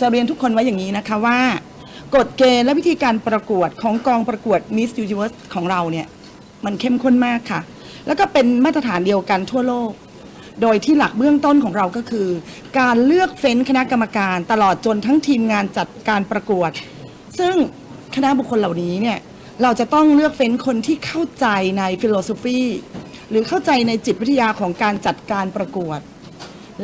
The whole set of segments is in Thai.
จะเรียนทุกคนไว้อย่างนี้นะคะว่ากฎเกณฑ์และวิธีการประกวดของกองประกวด Miss Universe ของเราเนี่ยมันเข้มข้นมากค่ะ แล้วก็เป็นมาตรฐานเดียวกันทั่วโลก โดยที่หลักเบื้องต้นของเราก็คือ การเลือกเฟ้นคณะกรรมการตลอดจนทั้งทีมงานจัดการประกวด ซึ่งคณะบุคคลเหล่านี้เนี่ยเราจะต้องเลือกเฟ้นคนที่เข้าใจในฟิโลโซฟีหรือเข้าใจในจิตวิทยาของการจัดการประกวด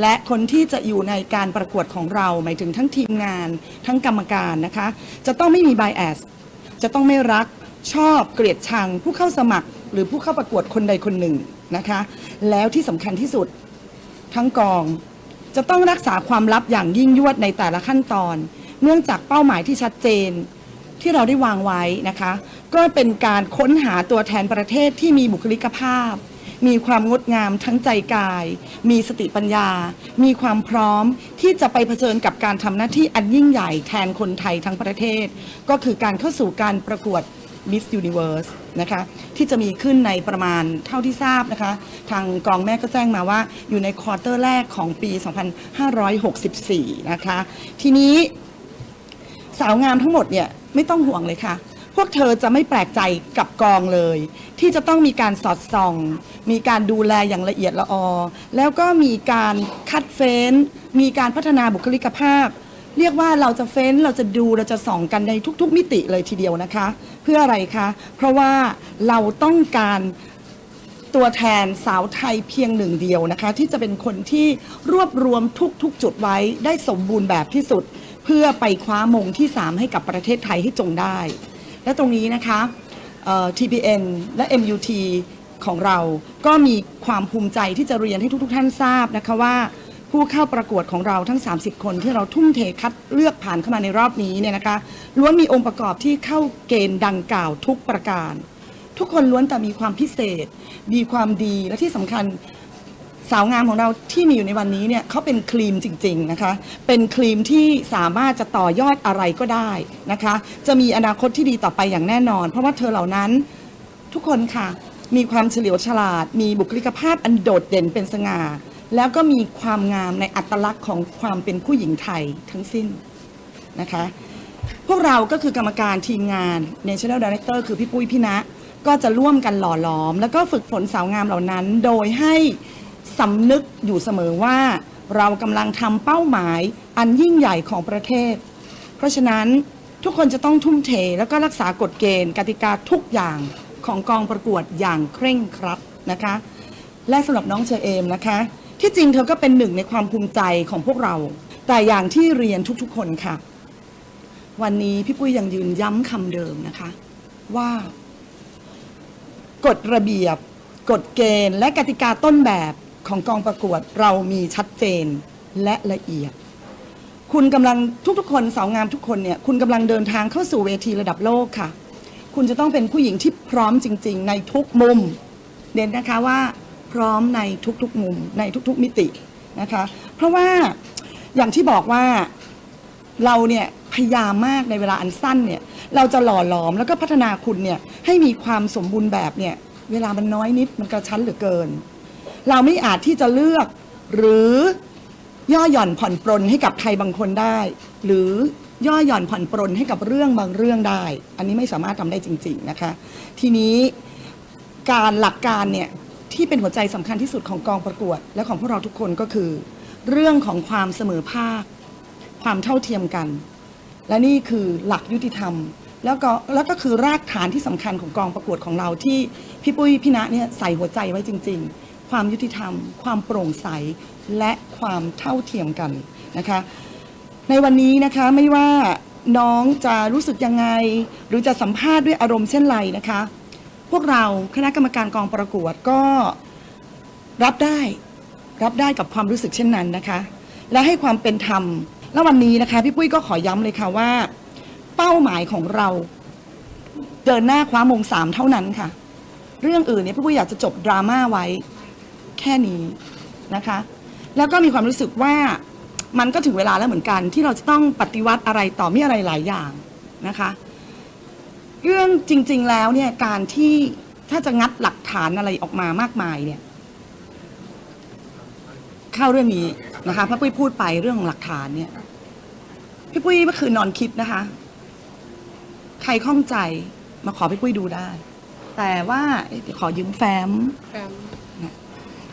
และคนที่จะอยู่ในการประกวดของเรา หมายถึงทั้งทีมงาน ทั้งกรรมการนะคะ จะต้องไม่มี bias จะต้องไม่รักชอบเกลียดชัง ผู้เข้าสมัคร หรือผู้เข้าประกวดคนใดคนหนึ่งนะคะ แล้วที่สำคัญที่สุดทั้งกอง จะต้องรักษาความลับอย่างยิ่งยวดในแต่ละขั้นตอน เนื่องจากเป้าหมายที่ชัดเจนที่เราได้วางไว้นะคะ ก็เป็นการค้นหาตัวแทนประเทศที่มีบุคลิกภาพ มีความงดงามทั้งใจกาย มีสติปัญญา มีความพร้อมที่จะไปเผชิญกับการทำหน้าที่อันยิ่งใหญ่แทนคนไทยทั้งประเทศ ก็คือการเข้าสู่การประกวด Miss Universe นะคะที่จะมีขึ้นในประมาณเท่าที่ทราบนะคะ ทางกองแม่ก็แจ้งมาว่าอยู่ในควอเตอร์แรกของปี 2564 นะคะ ทีนี้สาวงามทั้งหมดเนี่ยไม่ต้องห่วงเลยค่ะ พวกเธอจะไม่แปลกใจกับกองเลย ที่จะต้องมีการสอดส่อง มีการดูแลอย่างละเอียดละออ แล้วก็มีการคัดเฟ้น มีการพัฒนาบุคลิกภาพ เรียกว่าเราจะเฟ้นเราจะดูเราจะส่องกันในทุก ๆ มิติเลยทีเดียวนะคะ เพื่ออะไรคะ เพราะว่าเราต้องการตัวแทนสาวไทยเพียงหนึ่งเดียวนะคะ ที่จะเป็นคนที่รวบรวมทุกๆ จุดไว้ได้สมบูรณ์แบบที่สุด เพื่อไปคว้ามงที่ 3 ให้กับประเทศไทยให้จงได้ และตรงนี้นะคะเอ่อ TPN และ MUT ของเราก็มีความภูมิใจที่จะเรียนให้ทุก ๆ ท่านทราบนะคะว่า ผู้เข้าประกวดของเราทั้ง 30 คนที่เราทุ่มเทคัดเลือกผ่านเข้ามาในรอบนี้เนี่ยนะคะล้วนมีองค์ประกอบที่เข้าเกณฑ์ดังกล่าวทุกประการ ทุกคนล้วนแต่มีความพิเศษ มีความดีและที่สำคัญ สาวงามของเราที่มีอยู่ในวันนี้เนี่ยเขาเป็นครีมจริง ๆนะคะ เป็นครีมที่สามารถจะต่อยอดอะไรก็ได้นะคะ จะมีอนาคตที่ดีต่อไปอย่างแน่นอน เพราะว่าเธอเหล่านั้นทุกคนค่ะ มีความเฉลียวฉลาด มีบุคลิกภาพอันโดดเด่นเป็นสง่า แล้วก็มีความงามในอัตลักษณ์ของความเป็นผู้หญิงไทยทั้งสิ้นนะคะ พวกเราก็คือกรรมการทีมงาน National Director คือพี่ปุ้ยพี่ณะก็จะร่วมกันหล่อหลอม แล้วก็ฝึกฝนสาวงามเหล่านั้น โดยให้ สำนึกอยู่เสมอว่า เรากำลังทำเป้าหมายอันยิ่งใหญ่ของประเทศ เพราะฉะนั้นทุกคนจะต้องทุ่มเทแล้วก็รักษากฎเกณฑ์กติกาทุกอย่างของกองประกวดอย่างเคร่งครัดนะคะ และสำหรับน้องเชอเอมนะคะ ที่จริงเธอก็เป็นหนึ่งในความภูมิใจของพวกเรา แต่อย่างที่เรียนทุกๆคนค่ะ วันนี้พี่ปุ้ยยังยืนย้ำคำเดิมนะคะ ว่ากฎระเบียบกฎเกณฑ์และกติกาต้นแบบ ของกองประกวดเรามีชัดเจนและละเอียด คุณกำลังทุกๆ คนสาวงามทุกคนเนี่ยคุณกำลังเดินทางเข้าสู่เวทีระดับโลกค่ะ คุณจะต้องเป็นผู้หญิงที่พร้อมจริง ๆ ในทุกมุมเน้นนะคะว่าพร้อมในทุกๆมุมในทุกๆมิตินะคะ เพราะว่าอย่างที่บอกว่าเราเนี่ยพยายามมากในเวลาอันสั้นเนี่ยเราจะหล่อหลอมแล้วก็พัฒนาคุณเนี่ยให้มีความสมบูรณ์แบบเนี่ยเวลามันน้อยนิดมันกระชั้นเหลือเกิน เราไม่อาจที่จะเลือกหรือย่อหย่อนผ่อนปรนให้กับใครบางคนได้ หรือย่อหย่อนผ่อนปรนให้กับเรื่องบางเรื่องได้ อันนี้ไม่สามารถทำได้จริง ๆนะคะ ทีนี้การหลักการเนี่ยที่เป็นหัวใจสำคัญที่สุดของกองประกวด และของพวกเราทุกคนก็คือ เรื่องของความเสมอภาค ความเท่าเทียมกัน และนี่คือหลักยุติธรรม แล้วก็แล้วก็คือรากฐานที่สำคัญของกองประกวดของเราที่พี่ปุ้ยพี่ณะเนี่ยใส่หัวใจไว้จริง ๆ ความยุติธรรม ความโปร่งใส และความเท่าเทียมกันนะคะ ในวันนี้นะคะไม่ว่าน้องจะรู้สึกยังไง หรือจะสัมภาษณ์ด้วยอารมณ์เช่นไรนะคะ พวกเราคณะกรรมการกองประกวดก็รับได้รับได้กับความรู้สึกเช่นนั้นนะคะ และให้ความเป็นธรรม และวันนี้นะคะ พี่ปุ้ยก็ขอย้ำเลยค่ะว่า เป้าหมายของเรา เดินหน้าคว้ามงสามเท่านั้นค่ะ เรื่องอื่นเนี่ยพี่ปุ้ยอยากจะจบดราม่าไว้ ค่นี้นะคะ แล้วก็มีความรู้สึกว่ามันก็ถึงเวลาแล้วเหมือนกัน ที่เราจะต้องปฏิวัติอะไรต่อมีอะไรหลายอย่างนะคะ เรื่องจริง ๆแล้วเนี่ยการที่ถ้าจะงัดหลักฐานอะไรออกมามากมายเนี่ยเข้าเรื่องนี้นะคะพระปุ้ยพูดไปเรื่องของหลักฐานเนี่ยพี่ปุ้ยเมื่อคืนนอนคิดนะคะ ใครข้องใจมาขอพี่ปุ้ยดูได้ แต่ว่าเอ๊ะเดี๋ยวขอยืมแฟ้ม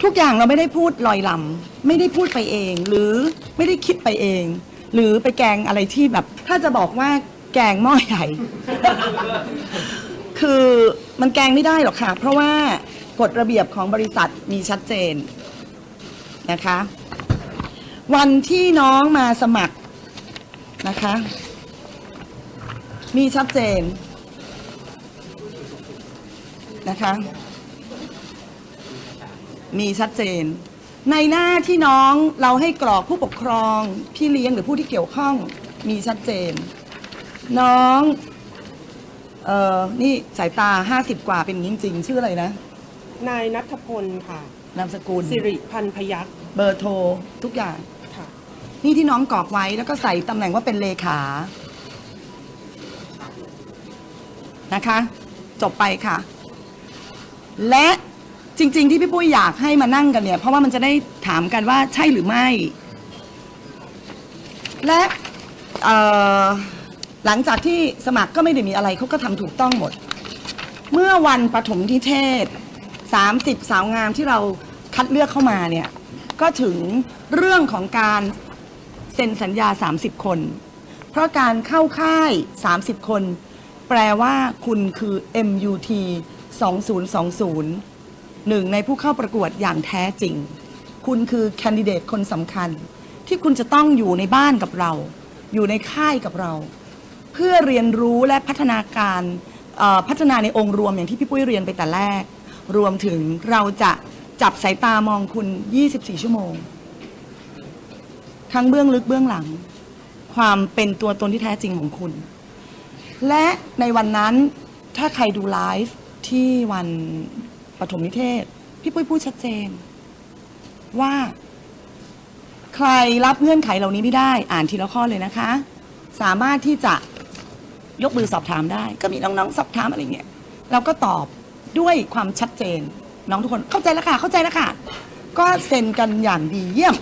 ทุกอย่างเราไม่ได้พูดลอยลำไม่ได้พูดไปเอง หรือไม่ได้คิดไปเอง หรือไปแกงอะไรที่แบบ ถ้าจะบอกว่าแกงหม้อใหญ่ คือมันแกงไม่ได้หรอกค่ะ เพราะว่ากฎระเบียบของบริษัทมีชัดเจนนะคะ วันที่น้องมาสมัครนะคะ มีชัดเจนนะคะ มีชัดเจน ในหน้าที่น้องเราให้กรอกผู้ปกครอง พี่เลี้ยงหรือผู้ที่เกี่ยวข้องมีชัดเจน น้องเอ่อนี่สายตาห้าสิบกว่าเป็นอย่างนี้จริงๆ ชื่ออะไรนะ นายนัทพลค่ะ นามสกุล สิริพันพยักษ์เบอร์โทร ทุกอย่าง ค่ะ นี่ที่น้องกรอกไว้แล้วก็ใส่ตำแหน่งว่าเป็นเลขา นะคะ จบไปค่ะ และ จริง ๆ ที่พี่ปุ้ยอยากให้มานั่งกันเนี่ย เพราะว่ามันจะได้ถามกันว่าใช่หรือไม่ และเอ่อหลังจากที่สมัครก็ไม่ได้มีอะไรเขาก็ทำถูกต้องหมด เมื่อวันปฐมนิเทศ 30 สาวงามที่เราคัดเลือกเข้ามาเนี่ย ก็ถึงเรื่องของการเซ็นสัญญา 30 คน เพราะการเข้าค่าย 30 คน แปลว่าคุณคือ MUT 2020 หนึ่งในผู้เข้าประกวดอย่างแท้จริง คุณคือแคนดิเดตคนสำคัญ ที่คุณจะต้องอยู่ในบ้านกับเรา อยู่ในค่ายกับเรา เพื่อเรียนรู้และพัฒนาการพัฒนาในองค์รวมอย่างที่พี่ปุ้ยเรียนไปแต่แรก รวมถึงเราจะจับสายตามองคุณ 24 ชั่วโมง ทั้งเบื้องลึกเบื้องหลัง ความเป็นตัวตนที่แท้จริงของคุณ และในวันนั้นถ้าใครดูไลฟ์ที่วัน ปฐมนิเทศ พี่ปุ้ยพูดชัดเจน ว่า ใครรับเงื่อนไขเหล่านี้ไม่ได้ อ่านทีละข้อเลยนะคะ สามารถที่จะยกมือสอบถามได้ ก็มีน้องๆสอบถามอะไรเงี้ยเราก็ตอบด้วยความชัดเจน น้องทุกคนเข้าใจแล้วค่ะ เข้าใจแล้วค่ะ ก็เซ็นกันอย่างดีเยี่ยม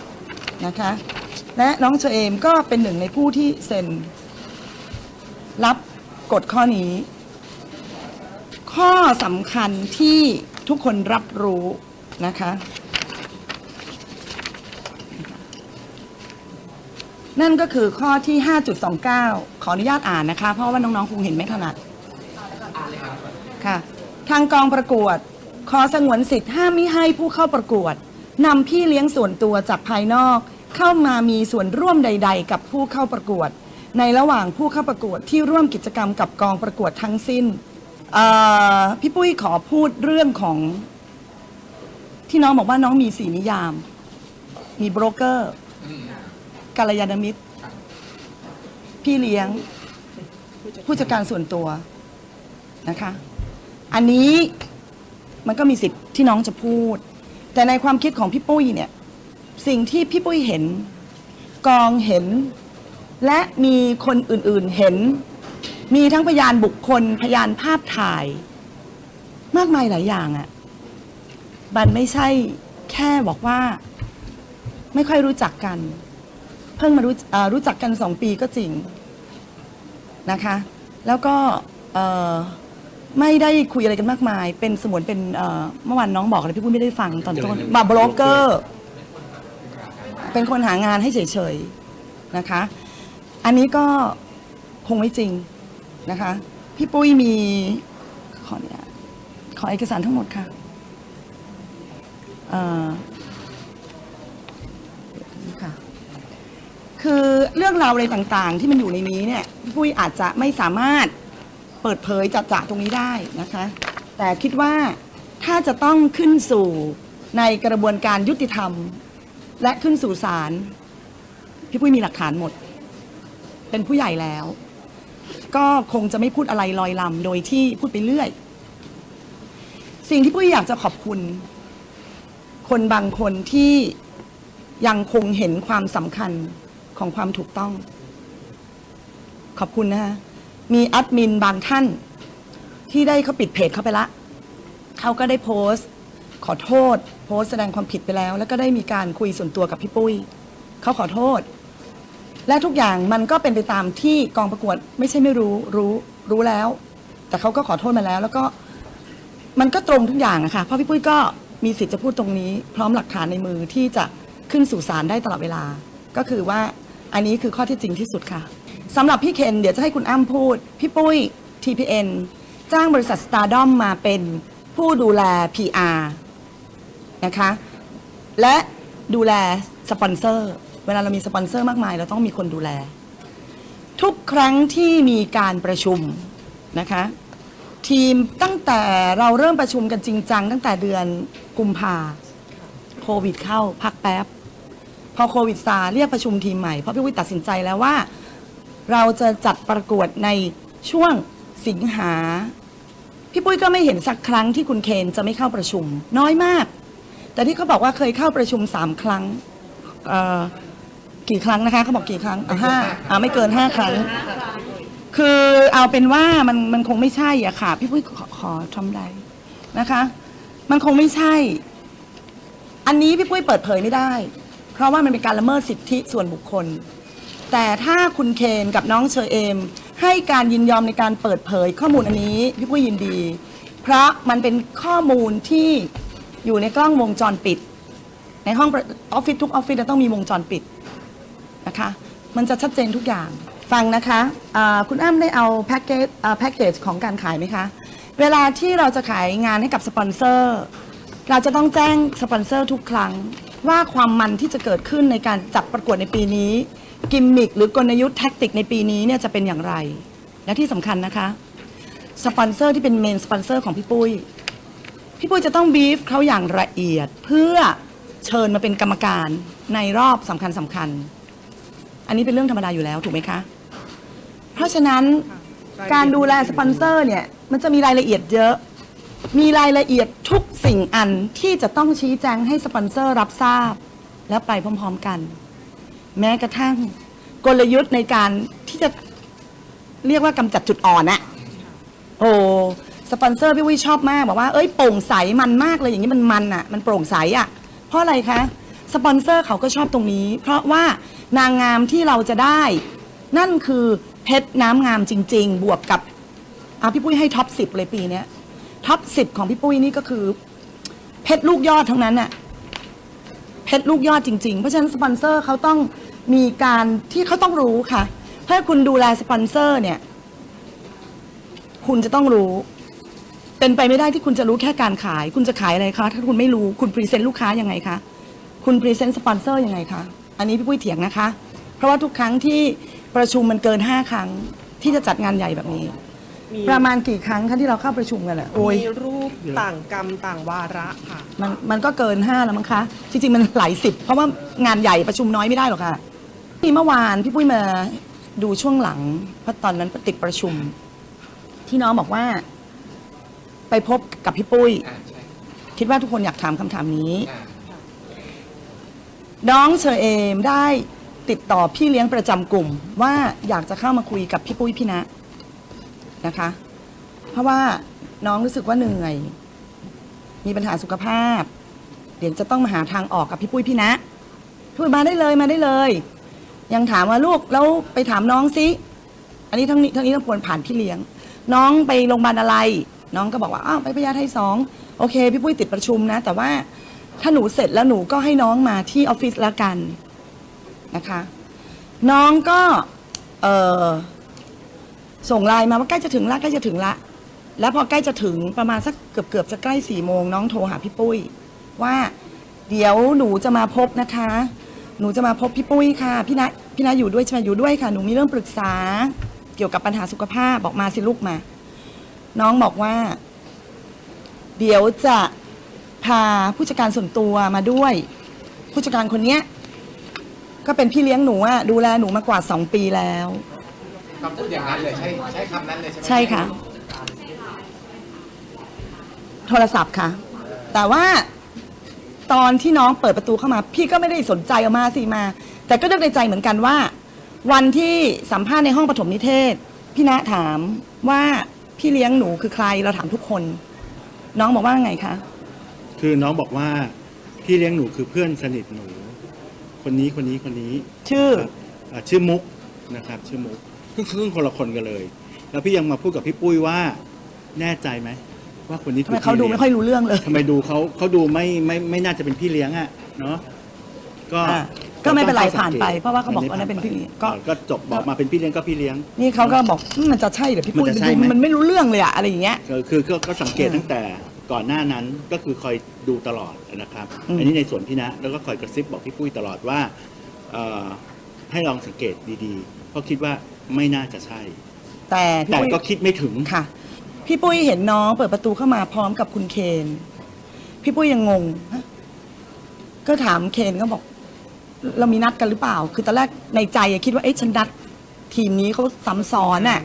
นะคะ และน้องเชอเอมก็เป็นหนึ่งในผู้ที่เซ็นรับกฎข้อนี้ ข้อสำคัญที่ ทุกคนรับรู้นะคะ นั่นก็คือข้อที่ 5.29 ขออนุญาตอ่านนะคะ เพราะว่าน้องๆคงเห็นไม่ถนัดค่ะ ทางกองประกวด ขอสงวนสิทธิ์ห้ามมิให้ผู้เข้าประกวดนำพี่เลี้ยงส่วนตัวจากภายนอก เข้ามามีส่วนร่วมใด ๆ กับผู้เข้าประกวด ในระหว่างผู้เข้าประกวดที่ร่วมกิจกรรมกับกองประกวดทั้งสิ้น เอ่อพี่ปุ้ยขอพูดเรื่องของ ที่น้องบอกว่าน้องมีสีนิยาม มีโบรกเกอร์กัลยาณมิตร พี่เลี้ยง ผู้จัดการส่วนตัวนะคะ อันนี้มันก็มีสิทธิ์ที่น้องจะพูด แต่ในความคิดของพี่ปุ้ยเนี่ย สิ่งที่พี่ปุ้ยเห็น กองเห็น และมีคนอื่นๆเห็น มีทั้งพยานบุคคล พยานภาพถ่าย มากมายหลายอย่างอะ่ะมันไม่ใช่แค่บอกว่า ไม่ค่อยรู้จักกัน เพิ่งมารู้เอ่อรู้จักกันสองปีก็จริงนะคะ แล้วก็เอ่อไม่ได้คุยอะไรกันมากมาย เป็นสมวนเป็นเอ่อเมื่อวานน้องบอกเลยพี่ปุ้ยไม่ได้ฟังตอนต้นมาบล็อกเกอร์ เป็นคนหางานให้เฉยๆนะคะ อันนี้ก็คงไม่จริง นะคะ พี่ปุ้ยมีขอเนี่ยขอเอกสารทั้งหมดค่ะเอ่อค่ะ คือเรื่องราวอะไรต่างๆ ที่มันอยู่ในนี้เนี่ยพี่ปุ้ยอาจจะไม่สามารถเปิดเผยจัดจ่าตรงนี้ได้นะคะ แต่คิดว่าถ้าจะต้องขึ้นสู่ในกระบวนการยุติธรรม และขึ้นสู่ศาลพี่ปุ้ยมีหลักฐานหมด เป็นผู้ใหญ่แล้ว ก็คงจะไม่พูดอะไรลอยลำโดยที่พูดไปเรื่อย สิ่งที่ปุ้ยอยากจะขอบคุณ คนบางคนที่ยังคงเห็นความสำคัญของความถูกต้อง ขอบคุณนะคะมีแอดมินบางท่าน ที่ได้เขาปิดเพจเขาไปละเขาก็ได้โพสต์ ขอโทษ โพสต์แสดงความผิดไปแล้ว แล้วก็ได้มีการคุยส่วนตัวกับพี่ปุ้ยเขาขอโทษ และทุกอย่างมันก็เป็นไปตามที่กองประกวดไม่ใช่ไม่รู้รู้รู้แล้ว แต่เขาก็ขอโทษมาแล้ว แล้วก็มันก็ตรงทุกอย่างอะค่ะเพราะพี่ปุ้ยก็มีสิทธิ์จะพูดตรงนี้ พร้อมหลักฐานในมือที่จะขึ้นสู่ศาลได้ตลอดเวลา ก็คือว่าอันนี้คือข้อที่จริงที่สุดค่ะสำหรับพี่เคนเดี๋ยวจะให้คุณอ้ำพูด พี่ปุ้ย TPN จ้างบริษัท Stardom มาเป็นผู้ดูแล PR นะคะ และดูแลสปอนเซอร์ เวลาเรามีสปอนเซอร์มากมาย เราต้องมีคนดูแล ทุกครั้งที่มีการประชุมนะคะ ทีมตั้งแต่เราเริ่มประชุมกันจริงจังตั้งแต่เดือนกุมภาโควิดเข้าพักแป๊บ พอโควิดซาเรียกประชุมทีมใหม่ เพราะพี่วิทย์ตัดสินใจแล้วว่า เราจะจัดประกวดในช่วงสิงหา พี่ปุ้ยก็ไม่เห็นสักครั้งที่คุณเคนจะไม่เข้าประชุม น้อยมาก แต่ที่เขาบอกว่าเคยเข้าประชุมสามครั้ง กี่ครั้งนะคะเขาบอกกี่ครั้งอะห้าอ่าไม่เกินห้าครั้ง คือเอาเป็นว่ามันมันคงไม่ใช่อะค่ะ พี่ปุ้ยขอขอทำได้นะคะ มันคงไม่ใช่ อันนี้พี่ปุ้ยเปิดเผยไม่ได้ เพราะว่ามันเป็นการละเมิดสิทธิส่วนบุคคล แต่ถ้าคุณเคนกับน้องเชอเอม ให้การยินยอมในการเปิดเผยข้อมูลอันนี้ พี่ปุ้ยยินดี เพราะมันเป็นข้อมูลที่อยู่ในกล้องวงจรปิด ในห้องประออฟฟิศทุกออฟฟิศจะต้องมีวงจรปิด นะคะ มันจะชัดเจนทุกอย่าง ฟังนะคะอ่าคุณอ้ำได้เอาแพ็กเกจแพ็กเกจของการขายไหมคะ เวลาที่เราจะขายงานให้กับสปอนเซอร์ เราจะต้องแจ้งสปอนเซอร์ทุกครั้ง ว่าความมันที่จะเกิดขึ้นในการจัดประกวดในปีนี้ กิมมิคหรือกลยุทธ์แท็กติกในปีนี้เนี่ยจะเป็นอย่างไร และที่สำคัญนะคะ สปอนเซอร์ที่เป็นเมนสปอนเซอร์ของพี่ปุ้ย พี่ปุ้ยจะต้องบีฟเขาอย่างละเอียดเพื่อเชิญมาเป็นกรรมการในรอบสำคัญสำคัญ อันนี้เป็นเรื่องธรรมดาอยู่แล้วถูกไหมคะ เพราะฉะนั้นการดูแลสปอนเซอร์เนี่ยมันจะมีรายละเอียดเยอะ มีรายละเอียดทุกสิ่งอันที่จะต้องชี้แจงให้สปอนเซอร์รับทราบ และไปพร้อมๆกัน แม้กระทั่งกลยุทธ์ในการที่จะเรียกว่ากำจัดจุดอ่อนอะโอ้สปอนเซอร์พี่วิชอบมากบอกว่าเอ้ยโปร่งใสมันมากเลยอย่างนี้มันมันอะมันโปร่งใสอะเพราะอะไรคะสปอนเซอร์เขาก็ชอบตรงนี้ เพราะว่า นางงามที่เราจะได้ นั่นคือเพชรน้ำงามจริง ๆ บวกกับอะพี่ปุ้ยให้ท็อปสิบเลยปีเนี้ยท็อปสิบของพี่ปุ้ยนี่ก็คือ เพชรลูกยอดทั้งนั้นอะเพชรลูกยอดจริง ๆ เพราะฉะนั้นสปอนเซอร์เขาต้องมีการที่เขาต้องรู้ค่ะถ้าคุณดูแลสปอนเซอร์เนี่ย คุณจะต้องรู้ เป็นไปไม่ได้ที่คุณจะรู้แค่การขาย คุณจะขายอะไรคะ ถ้าคุณไม่รู้ คุณพรีเซนต์ลูกค้ายังไงคะ คุณพรีเซนต์สปอนเซอร์ยังไงคะ อันนี้พี่ปุ้ยเถียงนะคะ เพราะว่าทุกครั้งที่ประชุมมันเกินห้าครั้งที่จะจัดงานใหญ่แบบนี้ มีประมาณกี่ครั้งคะที่เราเข้าประชุมกันอะโอ้ยมีรูปต่างกรรมต่างวาระค่ะ มันมันก็เกินห้าแล้วมั้งคะ จริงๆ มันหลายสิบเพราะว่างานใหญ่ประชุมน้อยไม่ได้หรอกค่ะที่เมื่อวานพี่ปุ้ยมาดูช่วงหลังเพราะตอนนั้นติดประชุม ที่น้องบอกว่า ไปพบกับพี่ปุ้ย อ่าใช่คิดว่าทุกคนอยากถามคำถามนี้ อ่า น้องเชอเอมได้ติดต่อพี่เลี้ยงประจำกลุ่ม ว่าอยากจะเข้ามาคุยกับพี่ปุ้ยพี่นะนะคะ เพราะว่าน้องรู้สึกว่าเหนื่อย มีปัญหาสุขภาพ เดี๋ยวจะต้องมาหาทางออกกับพี่ปุ้ยพี่นะพี่ปุ้ยมาได้เลยมาได้เลย ยังถามว่าลูกแล้วไปถามน้องสิอันนี้ทั้งนี้ทั้งนี้ต้องควรผ่านพี่เลี้ยง น้องไปโรงพยาบาลอะไร น้องก็บอกว่าอ้าวไปพญาไทสองโอเค พี่ปุ้ยติดประชุมนะ แต่ว่า ถ้าหนูเสร็จแล้วหนูก็ให้น้องมาที่ออฟฟิศแล้วกันนะคะ น้องก็เออส่งไลน์มาว่าใกล้จะถึงละใกล้จะถึงละ แล้วพอใกล้จะถึงประมาณสักเกือบเกือบจะใกล้สี่โมงน้องโทรหาพี่ปุ้ย ว่าเดี๋ยวหนูจะมาพบนะคะ หนูจะมาพบพี่ปุ้ยค่ะพี่นะพี่นะอยู่ด้วยใช่ไหมอยู่ด้วยค่ะ หนูมีเรื่องปรึกษาเกี่ยวกับปัญหาสุขภาพบอกมาสิลูกมา น้องบอกว่า เดี๋ยวจะ พาผู้จัดการส่วนตัวมาด้วย ผู้จัดการคนเนี้ยก็เป็นพี่เลี้ยงหนูอะดูแลหนูมากว่าสองปีแล้ว คำพูดอย่างนั้นเลยใช่ใช่คำนั้นเลยใช่ไหมใช่ค่ะ โทรศัพท์ค่ะ แต่ว่าตอนที่น้องเปิดประตูเข้ามา พี่ก็ไม่ได้สนใจเอามาสิมา แต่ก็นึกในใจเหมือนกันว่า วันที่สัมภาษณ์ในห้องปฐมนิเทศ พี่ณถามว่าพี่เลี้ยงหนูคือใครเราถามทุกคน น้องบอกว่าไงคะ คือน้องบอกว่าพี่เลี้ยงหนูคือเพื่อนสนิทหนู คนนี้คนนี้คนนี้ชื่อครับอ่าชื่อมุกนะครับ ชื่อมุกซึ่งซึ่งคนละคนกันเลย แล้วพี่ยังมาพูดกับพี่ปุ้ยว่าแน่ใจไหมว่าคนนี้ทำคือไมเขาดูพี่ลี้ไม่ค่อยรู้เรื่องเลยทำไมดูเขาเขาดูไม่ไม่ไม่น่าจะเป็นพี่เลี้ยงอะเนาะก็อ่าก็ไม่เป็นไรก็ต้องผ่านไปสังกตเพราะว่าเขาบอกว่านั่นเป็นพี่เลี้ยงก็ก็ก็จบบอกมาเป็นพี่เลี้ยงก็พี่เลี้ยง นี่เขาก็บอกอืมมันจะใช่เหรอพี่ปุ้ยมันจะใช่ไหม มันไม่รู้เรื่องเลยอะอะไรอย่างเงี้ยก็คือคือก็สังเกตอืมตั้งแต่ ก่อนหน้านั้นก็คือคอยดูตลอดนะครับอืมอันนี้ในส่วนพี่นะแล้วก็คอยกระซิบบอกพี่ปุ้ยตลอดว่าเอ่อให้ลองสังเกตดีๆ เพราะคิดว่าไม่น่าจะใช่ แต่พี่แต่ปุ้ยก็คิดไม่ถึงค่ะ พี่ปุ้ยเห็นน้องเปิดประตูเข้ามาพร้อมกับคุณเคน พี่ปุ้ยยังงงฮะก็ถามเคนก็บอก เรามีนัดกันหรือเปล่า คือตอนแรกในใจอะคิดว่าเอ๊ะฉันนัดทีมนี้เขาซ้ำซ้อนอะ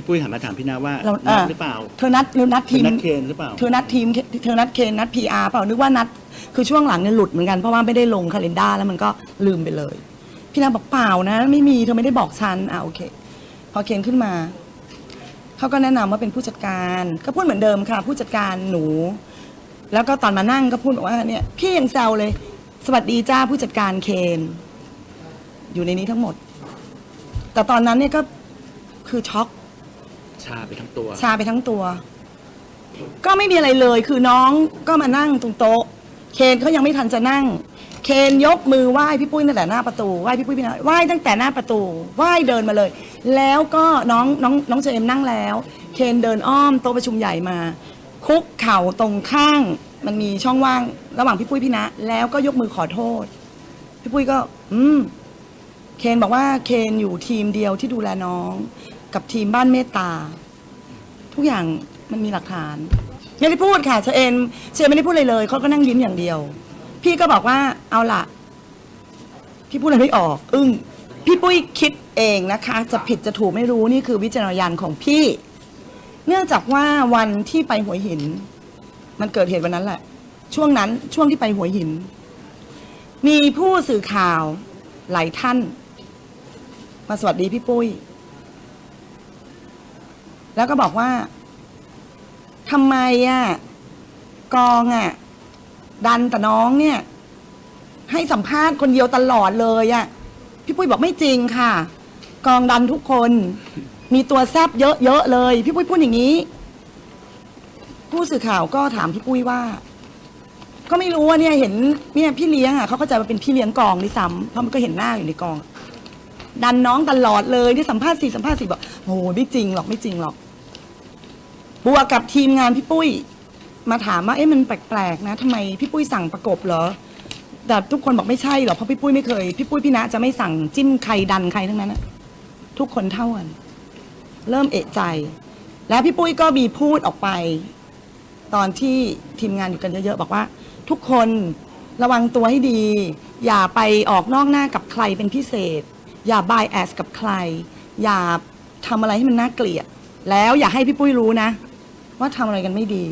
พี่ปุ้ยหันมาถามพี่นาว่าเรานัดอ่าหรือเปล่า เธอนัดหรือนัดเป็ทีนมนัดเคนหรือเปล่า เธอนัดทีมเธอนัดเคนนัดพีอาร์เปล่านึกว่านัดคือช่วงหลังเนี่ยหลุดเหมือนกันเพราะว่าไม่ได้ลงคาล endar แล้วมันก็ลืมไปเลย พี่นาบอกเปล่านะ ไม่มีเธอไม่ได้บอกฉันอ่าโอเค พอเคนขึ้นมาเขาก็แนะนำว่าเป็นผู้จัดการก็พูดเหมือนเดิมค่ะ ผู้จัดการหนู แล้วก็ตอนมานั่งก็พูดบอกว่าเนี่ยพี่ยังแซวเลย สวัสดีจ้าผู้จัดการเคนอยู่ในนี้ทั้งหมด แต่ตอนนั้นเนี่ยก็คือช็อก ชาไปทั้งตัว ชาไปทั้งตัว ก็ไม่มีอะไรเลยคือน้องก็มานั่งตรงโต๊ะ เคนเขายังไม่ทันจะนั่ง เคนยกมือไหว้พี่ปุ้ยตั้งแต่หน้าประตูไหว้พี่ปุ้ยพี่น้อยไหว้ตั้งแต่หน้าประตูไหว้เดินมาเลย แล้วก็น้องน้องน้องเจมส์นั่งแล้ว เคนเดินอ้อมโต๊ะประชุมใหญ่มา คุกเข่าตรงข้าง มันมีช่องว่างระหว่างพี่ปุ้ยพี่นะ แล้วก็ยกมือขอโทษ พี่ปุ้ยก็ อืมเคนบอกว่าเคนอยู่ทีมเดียวที่ดูแลน้อง กับทีมบ้านเมตตา ทุกอย่างมันมีหลักฐานไม่ได้พูดค่ะเชเอนเชนไม่ได้พูดเลยเลยเขาก็นั่งยิ้มอย่างเดียว พี่ก็บอกว่าเอาล่ะพี่พูดอะไรไม่ออก อึ้งพี่ปุ้ยคิดเองนะคะ จะผิดจะถูกไม่รู้นี่คือวิจารณญาณของพี่ เนื่องจากว่าวันที่ไปหัวหิน มันเกิดเหตุวันนั้นแหละ ช่วงนั้นช่วงที่ไปหัวหิน มีผู้สื่อข่าวหลายท่าน มาสวัสดีพี่ปุ้ย แล้วก็บอกว่าทำไมอะกองอะ ดันแต่น้องเนี่ย ให้สัมภาษณ์คนเดียวตลอดเลยอะพี่ปุ้ยบอกไม่จริงค่ะ กองดันทุกคน มีตัวแซบเยอะๆเลย พี่ปุ้ยพูดอย่างนี้ ผู้สื่อข่าวก็ถามพี่ปุ้ยว่า ก็ไม่รู้ว่าเนี่ยเห็นเนี่ยพี่เลี้ยงอะเขาเข้าใจว่าเป็นพี่เลี้ยงกองด้วยซ้ำเพราะมันก็เห็นหน้าอยู่ในกอง ดันน้องตลอดเลยที่สัมภาษณ์สี่สัมภาษณ์สี่บอกโอ้ไม่จริงหรอกไม่จริงหรอก บวกกับทีมงานพี่ปุ้ย มาถามว่าเอ๊ะมันแปลกๆนะทำไมพี่ปุ้ยสั่งประกบเหรอ แต่ทุกคนบอกไม่ใช่หรอกเพราะพี่ปุ้ยไม่เคย พี่ปุ้ยพี่ณะจะไม่สั่งจิ้มใครดันใครทั้งนั้นนะทุกคนเท่ากัน เริ่มเอะใจ แล้วพี่ปุ้ยก็มีพูดออกไป ตอนที่ทีมงานอยู่กันเยอะๆบอกว่า ทุกคนระวังตัวให้ดี อย่าไปออกนอกหน้ากับใครเป็นพิเศษ อย่าบายแอสกับใคร อย่าทำอะไรให้มันน่าเกลียด แล้วอย่าให้พี่ปุ้ยรู้นะ ว่าทำอะไรกันไม่ดี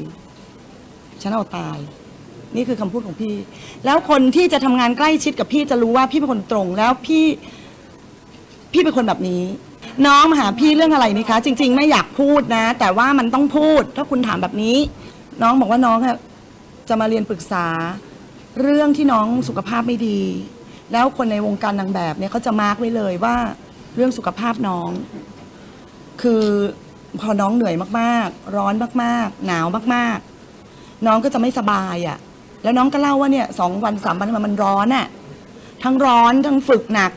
ฉันเอาตาย นี่คือคำพูดของพี่ แล้วคนที่จะทำงานใกล้ชิดกับพี่จะรู้ว่าพี่เป็นคนตรง แล้วพี่ พี่เป็นคนแบบนี้ น้องมาหาพี่เรื่องอะไรนี่คะ จริง ๆ ไม่อยากพูดนะ แต่ว่ามันต้องพูด ถ้าคุณถามแบบนี้ น้องบอกว่าน้องอะจะมาเรียนปรึกษา เรื่องที่น้องสุขภาพไม่ดี แล้วคนในวงการนางแบบเนี่ยเขาจะมาร์กไว้เลยว่า เรื่องสุขภาพน้อง คือ พอน้องเหนื่อยมากๆ ร้อนมากๆ หนาวมากๆ น้องก็จะไม่สบายอะ่ะ แล้วน้องก็เล่าว่าเนี่ยสองวันสามวันมันร้อนอะ่ะ ทั้งร้อนทั้งฝึกหนัก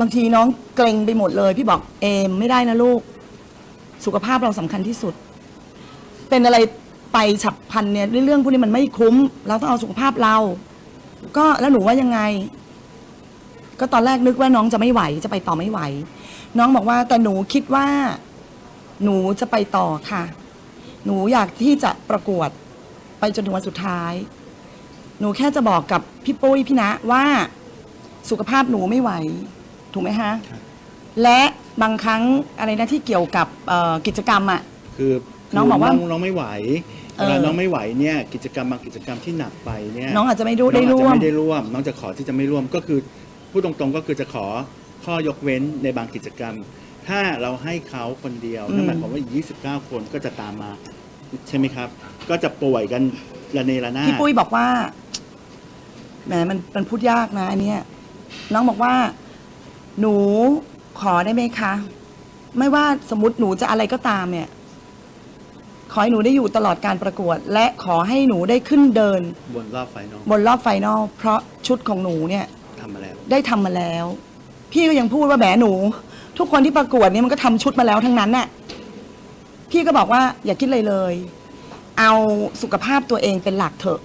บางทีน้องเกรงไปหมดเลย พี่บอกเอมไม่ได้นะลูก สุขภาพเราสำคัญที่สุด เป็นอะไรไปฉับพันเนี่ยเรื่องพวกนี้มันไม่คุ้ม เราต้องเอาสุขภาพเรา ก็แล้วหนูว่ายังไง ก็ตอนแรกนึกว่าน้องจะไม่ไหวจะไปต่อไม่ไหว น้องบอกว่าแต่หนูคิดว่า หนูจะไปต่อค่ะ หนูอยากที่จะประกวดไปจนถึงวันสุดท้าย หนูแค่จะบอกกับพี่ปุ้ยพี่ณะว่าสุขภาพหนูไม่ไหว ถูกไหมฮะ และบางครั้งอะไรนะที่เกี่ยวกับเอ่อกิจกรรมอะคือน้องบอกว่าน้องน้องไม่ไหวเออเวลาน้องไม่ไหวเนี่ยกิจกรรมบางกิจกรรมที่หนักไปเนี่ยน้องอาจจะไม่น้รู้องได้อาจร่จะวมไม่ได้ร่วม น้องจะขอที่จะไม่ร่วมก็คือพูดตรงๆก็คือจะขอข้อยกเว้นในบางกิจกรรม ถ้าเราให้เขาคนเดียวอืมนั่นหมายความว่าอีก29 คนก็จะตามมา ใช่ไหมครับ ก็จะป่วยกันระเนระนาดพี่ปุ้ยบอกว่าแหมมันมันพูดยากนะอันเนี้ยน้องบอกว่า หนูขอได้ไหมคะ ไม่ว่าสมมติหนูจะอะไรก็ตามเนี่ย ขอให้หนูได้อยู่ตลอดการประกวด และขอให้หนูได้ขึ้นเดิน บนรอบไฟนอลบนรอบไฟนอลเพราะชุดของหนูเนี่ยทำมาแล้ว ได้ทำมาแล้ว พี่ก็ยังพูดว่าแหมหนู ทุกคนที่ประกวดเนี่ยมันก็ทำชุดมาแล้วทั้งนั้นน่ะพี่ก็บอกว่าอย่าคิดเลยเลย เอาสุขภาพตัวเองเป็นหลักเถอะ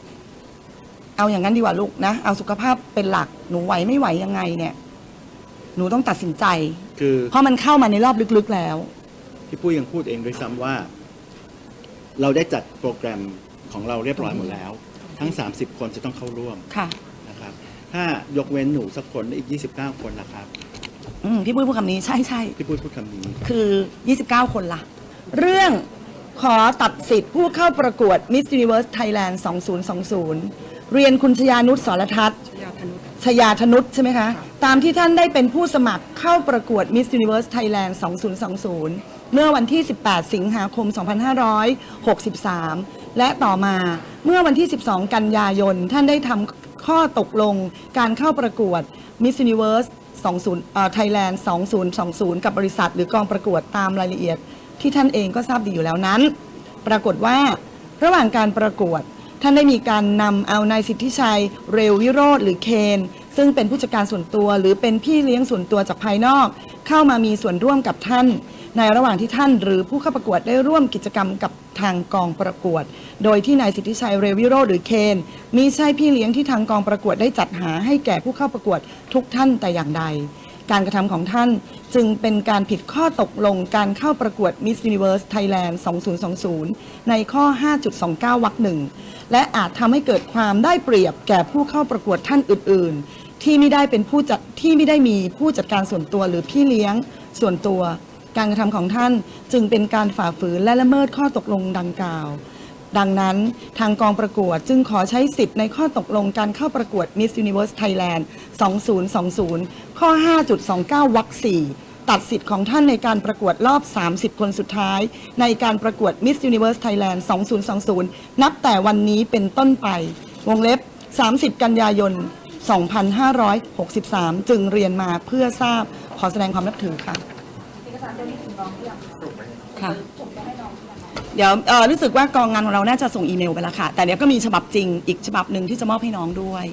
เอาอย่างนั้นดีกว่าลูกนะ เอาสุขภาพเป็นหลักหนูไหวไม่ไหวยังไงเนี่ย หนูต้องตัดสินใจ คือเพราะมันเข้ามาในรอบลึกๆแล้ว พี่ปุ้ยยังพูดเองด้วยซ้ำว่า เราได้จัดโปรแกรมของเราเรียบร้อยหมดแล้ว ทั้ง 30 คนจะต้องเข้าร่วมค่ะ นะครับ ถ้ายกเว้นหนูสักคนอีก 29 คนนะครับ อืมพี่ปุ้ยพูดคำนี้ใช่ใช่พี่ปุ้ยพูดคำนี้คือ 29 คนละ่ะเรื่องขอตัดสิทธิ์ผู้เข้าประกวด Miss Universe Thailand 2020 เรียนคุณชยานุชสรทัศน์ยาธนุษชยาธนุษใช่ไหมคะ ตามที่ท่านได้เป็นผู้สมัครเข้าประกวด Miss Universe Thailand 2020 เมื่อวันที่ 18 สิงหาคม 2563 และต่อมาเมื่อวันที่ 12 กันยายน ท่านได้ทำข้อตกลงการเข้าประกวด Miss Universe 20เอ่อ Thailand 2020 กับบริษัท หรือกองประกวดตามรายละเอียด ที่ท่านเองก็ทราบดีอยู่แล้วนั้น ปรากฏว่าระหว่างการประกวด ท่านได้มีการนำเอานายสิทธิชัย เรววิโรธหรือเคน ซึ่งเป็นผู้จัดการส่วนตัว หรือเป็นพี่เลี้ยงส่วนตัวจากภายนอก เข้ามามีส่วนร่วมกับท่าน ในระหว่างที่ท่านหรือผู้เข้าประกวดได้ร่วมกิจกรรมกับ ทางกองประกวด โดยที่นายสิทธิชัยเรวิโรหรือเคนมิใช่พี่เลี้ยงที่ทางกองประกวดได้จัดหาให้แก่ผู้เข้าประกวดทุกท่านแต่อย่างใด การกระทำของท่านจึงเป็นการผิดข้อตกลงการเข้าประกวด Miss Universe Thailand 2020 ในข้อ 5.29 วรรคหนึ่งและอาจทำให้เกิดความได้เปรียบแก่ผู้เข้าประกวดท่านอื่น ๆ ที่ไม่ได้เป็นผู้จัดที่ไม่ได้มีผู้จัดการส่วนตัวหรือพี่เลี้ยงส่วนตัว การกระทำของท่านจึงเป็นการฝ่าฝืนและละเมิดข้อตกลงดังกล่าว ดังนั้นทางกองประกวดจึงขอใช้สิทธิ์ในข้อตกลงการเข้าประกวด Miss Universe Thailand 2020 ข้อ 5.29 วรรค4ตัดสิทธิ์ของท่านในการประกวดรอบ 30 คนสุดท้าย ในการประกวด Miss Universe Thailand 2020 นับแต่วันนี้เป็นต้นไป วงเล็บ 30 กันยายน 2563 จึงเรียนมาเพื่อทราบขอแสดงความนับถือค่ะ ค่ะ เดี๋ยวเอ่อรู้สึกว่ากองงานของเราน่าจะส่งอีเมลไปแล้วค่ะ แต่เดี๋ยวก็มีฉบับจริงอีกฉบับหนึ่งที่จะมอบให้น้องด้วย